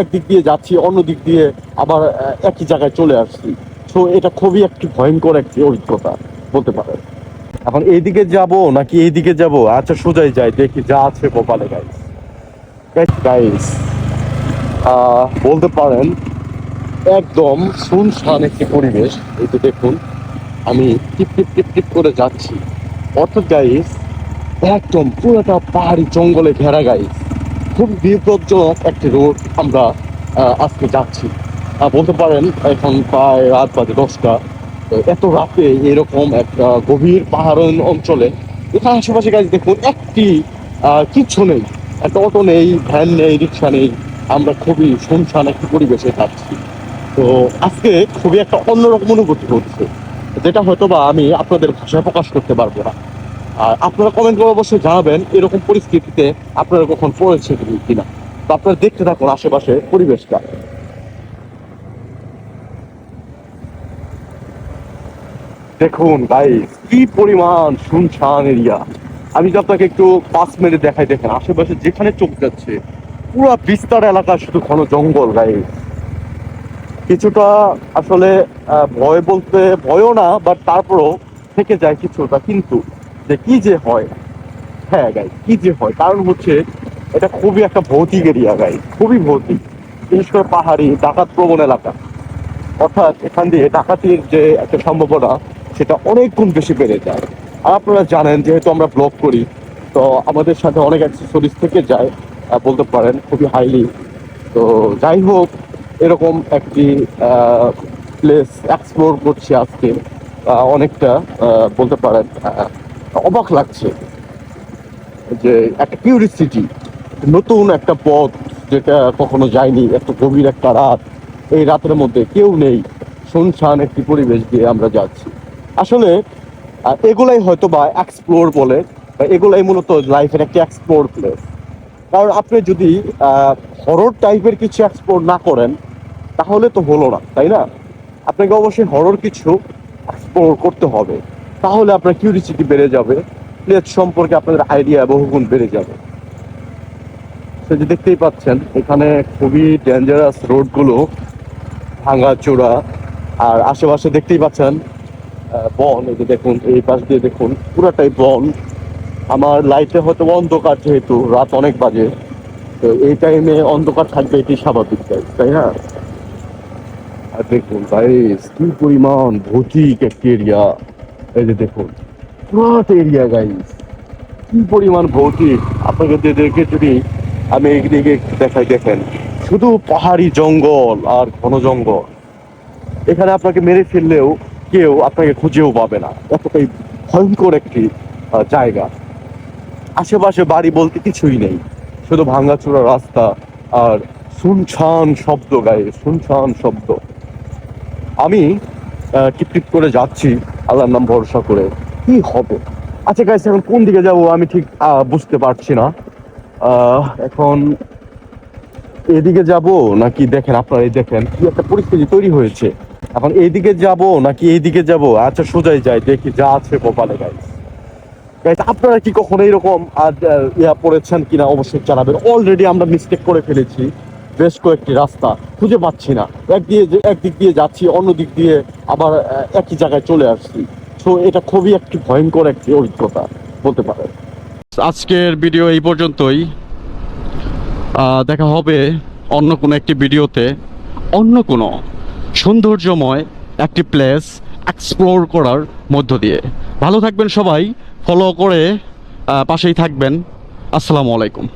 একদিক দিয়ে যাচ্ছি, অন্য দিক দিয়ে আবার একই জায়গায় চলে আসছি। তো এটা খুবই একটি ভয়ঙ্কর একটি অভিজ্ঞতা, বলতে পারেন। এখন এইদিকে যাব নাকি এইদিকে যাব? আচ্ছা সোজাই যাই, দেখি যা আছে কপালে গাইস গাইস বলতে পারেন, একদম শুনশান একটি পরিবেশ, এই যে দেখুন, আমি টিপ টিপ টিপ টিপ করে যাচ্ছি। অর্থাৎ গাইস একদম পুরোটা পাহাড়ি জঙ্গলে ঘেরা গাইস খুব বিপজ্জনক একটি রোড আমরা আজকে যাচ্ছি। বলতে পারেন, এখন প্রায় রাত বাজে দশটা। এত রাতে এরকম একটা গভীর পাহাড় অঞ্চলে এখানে আশেপাশে গাছ দেখুন, একটি কিচ্ছু নেই। একটা অটো নেই, ভ্যান নেই, রিক্সা নেই। আমরা খুবই শুনশান একটি পরিবেশে যাচ্ছি তো আজকে খুবই একটা অন্যরকম অনুভূতি হচ্ছে। যেটা হয়তো বা আমি আপনাদের ভাষায় প্রকাশ করতে পারব না। আর আপনারা কমেন্ট করে অবশ্যই জানাবেন এরকম পরিস্থিতিতে আপনারা কখন পড়েছে কিনা। তো আপনারা দেখতে থাকুন আশেপাশে পরিবেশটা। দেখুন গাইস কি পরিমাণ শুনশান এরিয়া। আমি যদি আপনাকে একটু পাঁচ মিনিট দেখাই, দেখেন আশেপাশে যেখানে চোখ যাচ্ছে, পুরো বিস্তার এলাকা শুধু ঘন জঙ্গল গাইস কিছুটা আসলে ভয় বলতে ভয়ও না বাট তারপরও থেকে যায় কিছুটা, কিন্তু যে কি যে হয়। হ্যাঁ গাই কি যে হয়। কারণ হচ্ছে, এটা খুবই একটা ভৌতিক এরিয়া গাই খুবই ভৌতিক। বিশেষ করে পাহাড়ি ডাকাত প্রবণ এলাকা। অর্থাৎ এখান দিয়ে ডাকাতির যে একটা সম্ভাবনা, সেটা অনেক গুণ বেশি বেড়ে যায়। আর আপনারা জানেন, যেহেতু আমরা ব্লগ করি, তো আমাদের সাথে অনেক অ্যাক্সেসরিজ থেকে যায় বলতে পারেন, খুবই হাইলি তো যাই হোক, এরকম একটি প্লেস এক্সপ্লোর করছি আজকে অনেকটা বলতে পারেন অবাক লাগছে যে একটা কিউরিসিটি নতুন একটা পথ যেটা কখনো যায়নি, এত গভীর একটা রাত, এই রাতের মধ্যে কেউ নেই শুনশান একটি পরিবেশ দিয়ে আমরা যাচ্ছি। আসলে এগুলাই হয়তো বা এক্সপ্লোর বলে, বা এগুলাই মূলত লাইফের একটি এক্সপ্লোর প্লেস কারণ আপনি যদি হরর টাইপের কিছু এক্সপ্লোর না করেন, তাহলে তো হলো না, তাই না? আপনাকে অবশ্যই হরর কিছু এক্সপ্লোর করতে হবে। তাহলে আপনার কিউরিসিটি বেড়ে যাবে প্লেস সম্পর্কে আপনাদের আইডিয়া বহুগুণ বেড়ে যাবে। সে যে দেখতেই পাচ্ছেন, এখানে খুবই ডেঞ্জারাস রোডগুলো, ভাঙা চোরা আর আশেপাশে দেখতেই পাচ্ছেন বন, এই যে দেখুন, এই পাশ দিয়ে দেখুন, পুরাটাই বন। আমার লাইটে হয়তো অন্ধকার যেহেতু, রাত অনেক বাজে, তো এই টাইমে অন্ধকার থাকবে এটি স্বাভাবিক তাই না? আর দেখুন ভাই কি পরিমাণ ভৌতিক একটি এরিয়া এই যে দেখুন পুরাট এরিয়া গাইস কি পরিমাণ ভৌতিক? দেখে যদি আমি একটু দেখাই, দেখেন, শুধু পাহাড়ি জঙ্গল আর ঘন জঙ্গল। এখানে আপনাকে মেরে ফেললেও কেউ আপনাকে খুঁজেও পাবে না। এতটাই ভয়ঙ্কর একটি জায়গা। আশেপাশে বাড়ি বলতে কিছুই নেই। শুধু ভাঙাচোরা রাস্তা আর শুনছান শব্দ গায়ে শুনছান শব্দ। আমি টিপ টিপ করে যাচ্ছি। আল্লাহর নাম ভরসা করে কি হবে? আচ্ছা গাইস এখন কোন দিকে যাব আমি ঠিক বুঝতে পারছি না। এখন এদিকে যাব নাকি দেখেন আপনারা এই দেখেন কি একটা পরিস্থিতি তৈরি হয়েছে। এখন এইদিকে যাব নাকি এইদিকে যাব? আচ্ছা সোজাই যাই, দেখি যা আছে কপালে গাইস গাইস আপনারা কি কখনো এরকম ইয়া পড়েছেন কিনা অবশ্যই জানাবেন। অলরেডি আমরা মিস্টেক করে ফেলেছি। বেশ কয়েকটি রাস্তা খুঁজে পাচ্ছি না। এক দিয়ে একদিক দিয়ে যাচ্ছি, অন্য দিক দিয়ে আবার একই জায়গায় চলে আসছি। তো এটা খুবই একটি ভয়ঙ্কর একটি অভিজ্ঞতা বলতে পারেন। আজকের ভিডিও এই পর্যন্তই। দেখা হবে অন্য কোনো একটি ভিডিওতে। অন্য কোনো সৌন্দর্যময় একটি প্লেস এক্সপ্লোর করার মধ্য দিয়ে। ভালো থাকবেন সবাই। ফলো করে পাশেই থাকবেন। আসসালামু আলাইকুম।